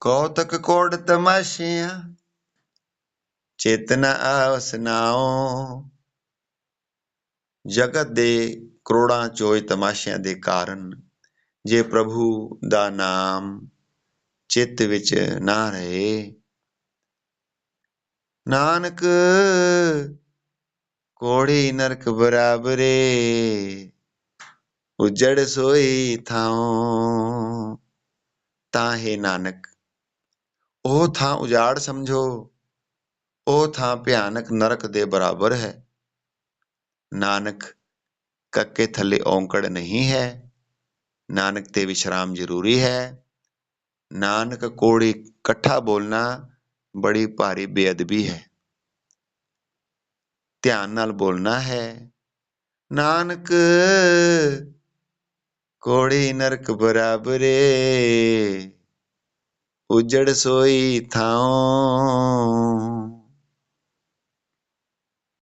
ਕੌਤਕ ਕੋੜ ਤਮਾਸ਼ਿਆਂ, ਚੇਤਨਾ ਆਵਸ ਨਾਉ। ਜਗਤ ਦੇ ਕਰੋੜਾਂ ਚੋਏ ਤਮਾਸ਼ਿਆਂ ਦੇ ਕਾਰਨ ਜੇ ਪ੍ਰਭੂ ਦਾ ਨਾਮ ਚਿੱਤ ਵਿੱਚ ਨਾ ਰਹੇ। ਨਾਨਕ ਕੋੜੀ ਨਰਕ ਬਰਾਬਰੇ, ਉਜੜ ਸੋਈ ਥਾਉ। ਤਾਂ ਹੈ ਨਾਨਕ ਉਹ ਥਾਂ ਉਜਾੜ ਸਮਝੋ ਉਹ ਥਾਂ ਭਿਆਨਕ ਨਰਕ ਦੇ ਬਰਾਬਰ ਹੈ ਨਾਨਕ ਕੱਕੇ ਥੱਲੇ ਔਂਕੜ ਨਹੀਂ ਹੈ ਨਾਨਕ ਤੇ ਵਿਸ਼ਰਾਮ ਜ਼ਰੂਰੀ ਹੈ ਨਾਨਕ ਕੋੜੀ ਇਕੱਠਾ ਬੋਲਣਾ ਬੜੀ ਭਾਰੀ ਬੇਅਦਬੀ ਹੈ ਧਿਆਨ ਨਾਲ ਬੋਲਣਾ ਹੈ ਨਾਨਕ ਕੋੜੀ ਨਰਕ ਬਰਾਬਰੇ ਉਜੜ ਸੋਈ ਥਾਉ।